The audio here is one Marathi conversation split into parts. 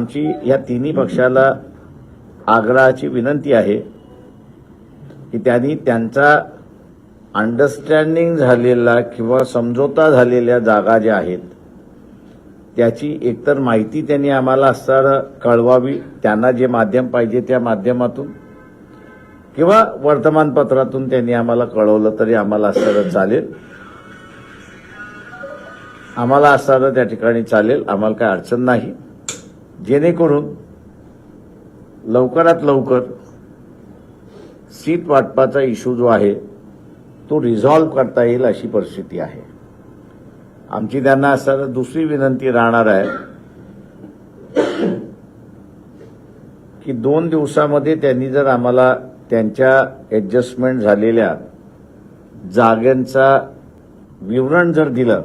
आमची या तिन्ही पक्षाला आग्रहाची विनंती आहे की त्यांनी त्यांचा अंडरस्टँडिंग झालेला किंवा समझोता झालेल्या जागा ज्या आहेत त्याची एकतर माहिती त्यांनी आम्हाला असताना कळवावी त्यांना जे माध्यम पाहिजे त्या माध्यमातून किंवा वर्तमानपत्रातून त्यांनी आम्हाला कळवलं तरी आम्हाला असताना चालेल. आम्हाला असताना त्या ठिकाणी चालेल आम्हाला काही अडचण नाही. जेणेकरून लवकरात लवकर सीट वाटपाचा इश्यू जो आहे तो रिझॉल्व्ह करता येईल अशी परिस्थिती आहे. आमची त्यांना असताना दुसरी विनंती राहणार आहे की दोन दिवसामध्ये त्यांनी जर आम्हाला त्यांच्या ॲडजस्टमेंट झालेल्या जागांचा विवरण जर दिलं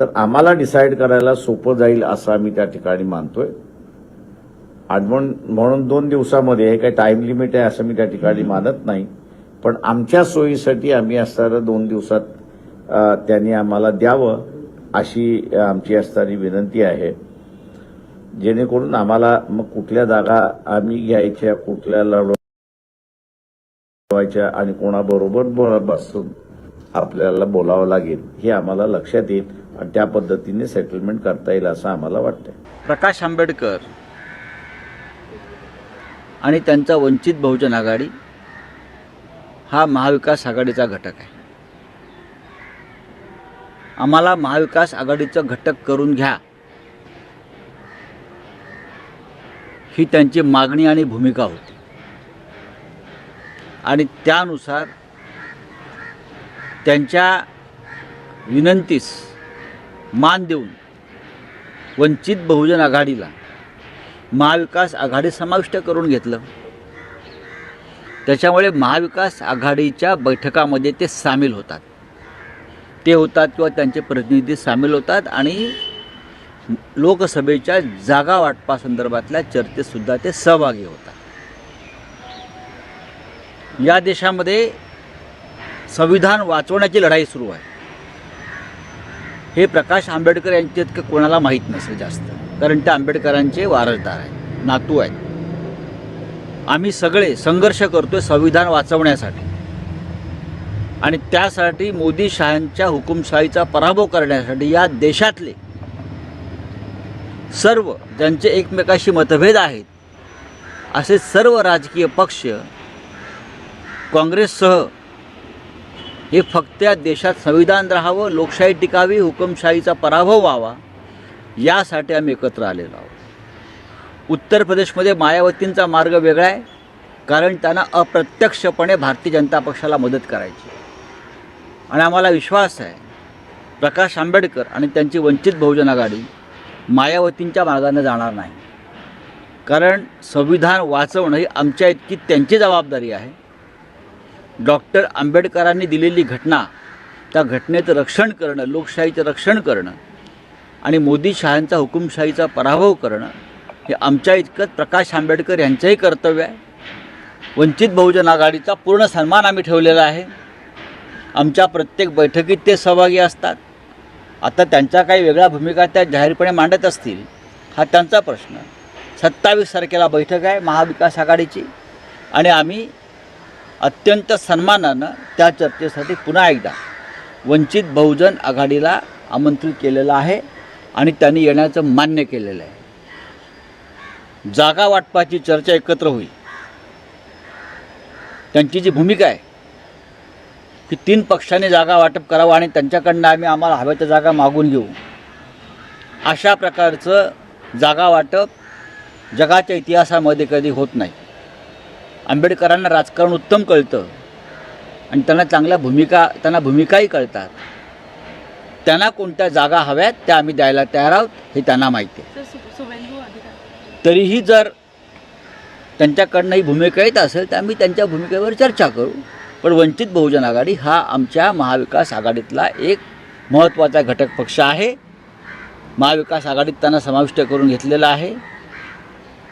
तर आम्हाला डिसाईड करायला सोपं जाईल असं आम्ही त्या ठिकाणी मानतोय. आडवण म्हणून दोन दिवसामध्ये हे काही टाइम लिमिट आहे असं मी त्या ठिकाणी मानत नाही. पण आमच्या सोयीसाठी आम्ही असणारं दोन दिवसात त्यांनी आम्हाला द्यावं अशी आमची असणारी विनंती आहे. जेणेकरून आम्हाला मग कुठल्या जागा आम्ही घ्यायच्या कुठल्या लढवायच्या आणि कोणाबरोबर बसून आपल्याला बोलावं लागेल हे आम्हाला लक्षात येईल. आणि त्या पद्धतीने सेटलमेंट करता येईल असं आम्हाला वाटतंय. प्रकाश आंबेडकर आणि त्यांचा वंचित बहुजन आघाडी हा महाविकास आघाडीचा घटक आहे. आम्हाला महाविकास आघाडीचं घटक करून घ्या. ही त्यांची मागणी आणि भूमिका होती. आणि त्यानुसार त्यांच्या विनंतीस मान देऊन वंचित बहुजन आघाडीला महाविकास आघाडी समाविष्ट करून घेतलं. त्याच्यामुळे महाविकास आघाडीच्या बैठकामध्ये ते सामील होतात. ते होतात किंवा त्यांचे प्रतिनिधी सामील होतात आणि लोकसभेच्या जागा वाटपासंदर्भातल्या चर्चेतसुद्धा ते सहभागी होतात. या देशामध्ये संविधान वाचवण्याची लढाई सुरू आहे. हे प्रकाश आंबेडकर यांच्या इतकं कोणाला माहीत नसेल जास्त? कारण ते आंबेडकरांचे वारसदार आहेत नातू आहेत. आम्ही सगळे संघर्ष करतोय संविधान वाचवण्यासाठी. आणि त्यासाठी मोदी शहांच्या हुकुमशाहीचा पराभव करण्यासाठी या देशातले सर्व ज्यांचे एकमेकाशी मतभेद आहेत असे सर्व राजकीय पक्ष काँग्रेससह हे फक्त या देशात संविधान राहावं लोकशाही टिकावी हुकमशाहीचा पराभव व्हावा यासाठी आम्ही एकत्र आलेलो आहोत. उत्तर प्रदेशमध्ये मायावतींचा मार्ग वेगळा आहे कारण त्यांना अप्रत्यक्षपणे भारतीय जनता पक्षाला मदत करायची आणि आम्हाला विश्वास आहे प्रकाश आंबेडकर आणि त्यांची वंचित बहुजन आघाडी मायावतींच्या मार्गाने जाणार नाही. कारण संविधान वाचवणं ही आमच्या इतकी त्यांची जबाबदारी आहे डॉक्टर आंबेडकरांनी दिलेली घटना त्या घटनेचं रक्षण करणं लोकशाहीचं रक्षण करणं आणि मोदी शहांचा हुकुमशाहीचा पराभव करणं हे आमच्या इतकंच प्रकाश आंबेडकर यांचंही कर्तव्य आहे. वंचित बहुजन आघाडीचा पूर्ण सन्मान आम्ही ठेवलेला आहे. आमच्या प्रत्येक बैठकीत ते सहभागी असतात. आता त्यांच्या काही वेगळ्या भूमिका त्या जाहीरपणे मांडत असतील हा त्यांचा प्रश्न. सत्तावीस तारखेला बैठक आहे महाविकास आघाडीची आणि आम्ही अत्यंत सन्मानानं त्या चर्चेसाठी पुन्हा एकदा वंचित बहुजन आघाडीला आमंत्रित केलेलं आहे आणि त्यांनी येण्याचं मान्य केलेलं आहे. जागा वाटपाची चर्चा एकत्र होईल. त्यांची जी भूमिका आहे की तीन पक्षांनी जागा वाटप करावं आणि त्यांच्याकडनं आम्ही आम्हाला हव्या त्या जागा मागून घेऊ. अशा प्रकारचं जागा वाटप जगाच्या इतिहासामध्ये कधी होत नाही. आंबेडकरांना राजकारण उत्तम कळतं. आणि त्यांना चांगल्या भूमिका त्यांना भूमिकाही कळतात. त्यांना कोणत्या जागा हव्यात त्या आम्ही द्यायला तयार आहोत हे त्यांना माहिती आहे. तरीही जर त्यांच्याकडनं ही भूमिका येत असेल तर आम्ही त्यांच्या भूमिकेवर चर्चा करू. पण वंचित बहुजन आघाडी हा आमच्या महाविकास आघाडीतला एक महत्त्वाचा घटक पक्ष आहे. महाविकास आघाडीत त्यांना समाविष्ट करून घेतलेला आहे.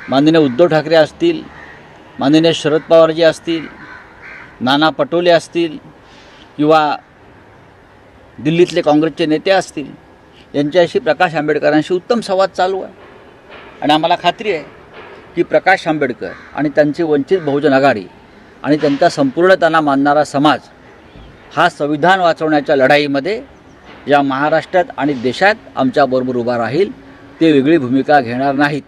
माननीय उद्धव ठाकरे असतील माननीय शरद पवारजी असतील नाना पटोले असतील किंवा दिल्लीतले काँग्रेसचे नेते असतील यांच्याशी प्रकाश आंबेडकरांशी उत्तम संवाद चालू आहे. आणि आम्हाला खात्री आहे की प्रकाश आंबेडकर आणि त्यांची वंचित बहुजन आघाडी आणि त्यांचा संपूर्ण त्यांना मानणारा समाज हा संविधान वाचवण्याच्या लढाईमध्ये या महाराष्ट्रात आणि देशात आमच्याबरोबर उभा राहील ते वेगळी भूमिका घेणार नाहीत.